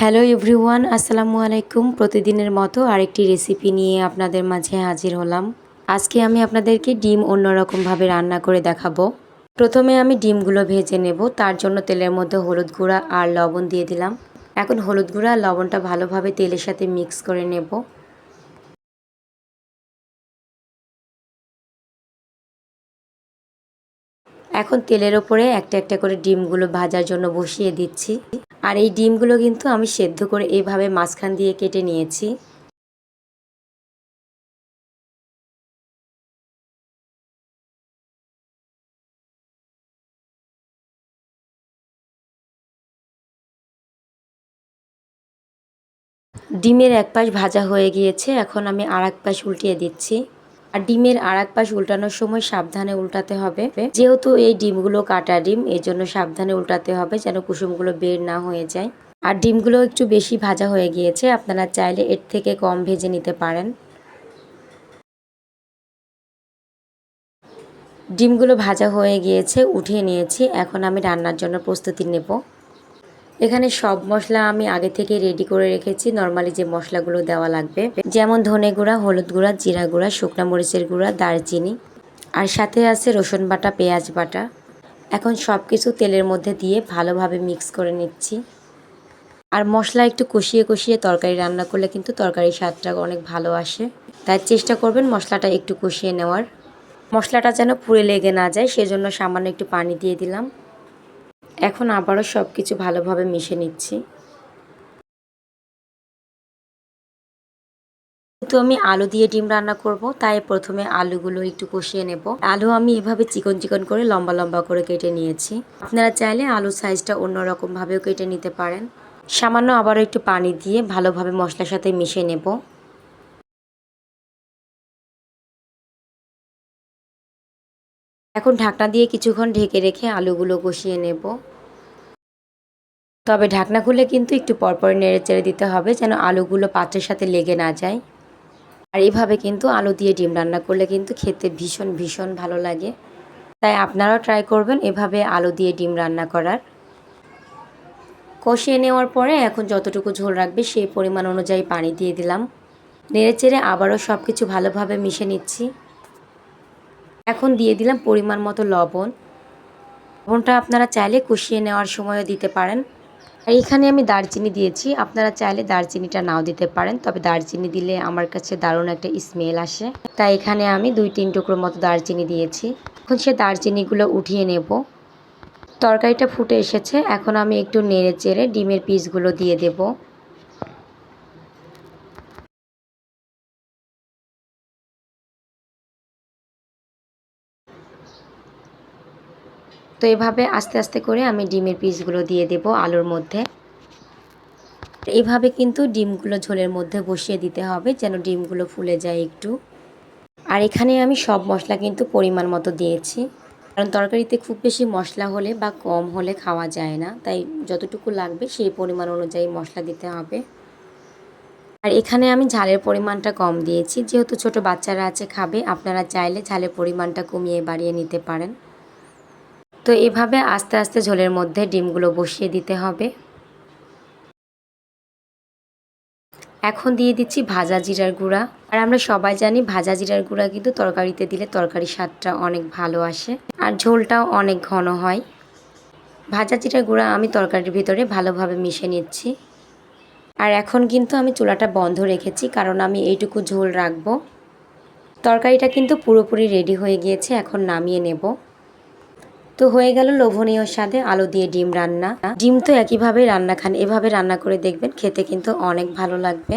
Hello everyone আসসালামু আলাইকুম প্রতিদিনের মতো আরেকটি রেসিপি নিয়ে আপনাদের মাঝে হাজির হলাম। আজকে আমি আপনাদেরকে ডিম অন্যরকমভাবে রান্না করে দেখাবো। প্রথমে আমি ডিমগুলো ভেজে নেব, তার জন্য তেলের মধ্যে হলুদ গুঁড়া আর লবণ দিয়ে দিলাম। এখন হলুদ গুঁড়া আর লবণটা ভালোভাবে তেলের সাথে মিক্স করে নেব। এখন তেলের ওপরে একটা একটা করে ডিমগুলো ভাজার জন্য বসিয়ে দিচ্ছি। আর এই ডিমগুলো কিন্তু আমি সেদ্ধ করে এইভাবে মাঝখান দিয়ে কেটে নিয়েছি। ডিমের এক পাশ ভাজা হয়ে গিয়েছে, এখন আমি আর এক পাশ উল্টিয়ে দিচ্ছি। আর ডিমের আর এক পাশ উল্টানোর সময় সাবধানে উল্টাতে হবে। যেহেতু এই ডিমগুলো কাটা ডিম এই জন্য সাবধানে উল্টাতে হবে যেন কুসুমগুলো বের না হয়ে যায়। আর ডিমগুলো একটু বেশি ভাজা হয়ে গিয়েছে, আপনারা চাইলে এর থেকে কম ভেজে নিতে পারেন। ডিমগুলো ভাজা হয়ে গিয়েছে, উঠিয়ে নিয়েছি। এখন আমি রান্নার জন্য প্রস্তুতি নেব। এখানে সব মশলা আমি আগে থেকে রেডি করে রেখেছি। নর্মালি যে মশলাগুলো দেওয়া লাগবে, যেমন ধনে গুঁড়া, হলুদ গুঁড়া, জিরা গুঁড়া, শুকনো মরিচের গুঁড়া, দারচিনি, আর সাথে আছে রসুন বাটা, পেঁয়াজ বাটা। এখন সব কিছু তেলের মধ্যে দিয়ে ভালোভাবে মিক্স করে নিচ্ছি। আর মশলা একটু কষিয়ে কষিয়ে তরকারি রান্না করলে কিন্তু তরকারির স্বাদটা অনেক ভালো আসে। তাই চেষ্টা করবেন মশলাটা একটু কষিয়ে নেওয়ার। মশলাটা যেন পুড়ে লেগে না যায়, সেজন্য সামান্য একটু পানি দিয়ে দিলাম। এখন আবারও সব কিছু ভালোভাবে মিশে নিচ্ছি। তো আমি আলু দিয়ে ডিম রান্না করব, তাই প্রথমে আলুগুলো একটু কষিয়ে নেব। আলু আমি এভাবে চিকন চিকন করে লম্বা লম্বা করে কেটে নিয়েছি। আপনারা চাইলে আলু সাইজটা অন্যরকম ভাবেও কেটে নিতে পারেন। সামান্য আবারও একটু পানি দিয়ে ভালোভাবে মশলার সাথে মিশিয়ে নেব। এখন ঢাকনা দিয়ে কিছুক্ষণ ঢেকে রেখে আলুগুলো কষিয়ে নেব। তবে ঢাকনা খুলে কিন্তু একটু পরপর নেড়ে চেড়ে দিতে হবে যেন আলুগুলো পাত্রের সাথে লেগে না যায়। আর এইভাবে কিন্তু আলু দিয়ে ডিম রান্না করলে কিন্তু খেতে ভীষণ ভীষণ ভালো লাগে। তাই আপনারাও ট্রাই করবেন এভাবে আলু দিয়ে ডিম রান্না করার। কষিয়ে নেওয়ার পরে এখন যতটুকু ঝোল রাখবে সেই পরিমাণ অনুযায়ী পানি দিয়ে দিলাম। নেড়ে চেড়ে আবারও সব কিছু ভালোভাবে মিশে নিচ্ছি। এখন দিয়ে দিলাম পরিমাণ মতো লবণ। লবণটা আপনারা চাইলে কষিয়ে নেওয়ার সময়ও দিতে পারেন। আর এখানে আমি দারচিনি দিয়েছি। আপনারা চাইলে দারচিনিটা নাও দিতে পারেন, তবে দারচিনি দিলে আমার কাছে দারুণ একটা স্মেল আসে। তাই এখানে আমি দুই তিন টুকরো মতো দারচিনি দিয়েছি। এখন সে দারচিনিগুলো উঠিয়ে নেব। তরকারিটা ফুটে এসেছে, এখন আমি একটু নেড়ে চেড়ে ডিমের পিসগুলো দিয়ে দেবো। তো এভাবে আস্তে আস্তে করে আমি ডিমের পিসগুলো দিয়ে দেব আলুর মধ্যে। এইভাবে কিন্তু ডিমগুলো ঝোলের মধ্যে বসিয়ে দিতে হবে যেন ডিমগুলো ফুলে যায় একটু। আর এখানে আমি সব মশলা কিন্তু পরিমাণ মতো দিয়েছি। কারণ তরকারিতে খুব বেশি মশলা হলে বা কম হলে খাওয়া যায় না, তাই যতটুকু লাগবে সেই পরিমাণ অনুযায়ী মশলা দিতে হবে। আর এখানে আমি ঝালের পরিমাণটা কম দিয়েছি, যেহেতু ছোট বাচ্চারা আছে খাবে, আপনারা চাইলে ঝালের পরিমাণটা কমিয়ে বাড়িয়ে নিতে পারেন। তো এভাবে আস্তে আস্তে ঝোলের মধ্যে ডিমগুলো বসিয়ে দিতে হবে। এখন দিয়ে দিচ্ছি ভাজা জিরার গুঁড়া। আর আমরা সবাই জানি ভাজা জিরার গুঁড়া কিন্তু তরকারিতে দিলে তরকারির স্বাদটা অনেক ভালো আসে আর ঝোলটাও অনেক ঘন হয়। ভাজা জিরার গুঁড়া আমি তরকারির ভিতরে ভালোভাবে মিশে নিচ্ছি। আর এখন কিন্তু আমি চুলাটা বন্ধ রেখেছি কারণ আমি এইটুকু ঝোল রাখব। তরকারিটা কিন্তু পুরোপুরি রেডি হয়ে গিয়েছে, এখন নামিয়ে নেব। তো হয়ে গেল লোভনীয় স্বাদে আলু দিয়ে ডিম রান্না। ডিম তো একইভাবে রান্না খান এভাবে রান্না করে দেখবেন খেতে কিন্তু অনেক ভালো লাগবে।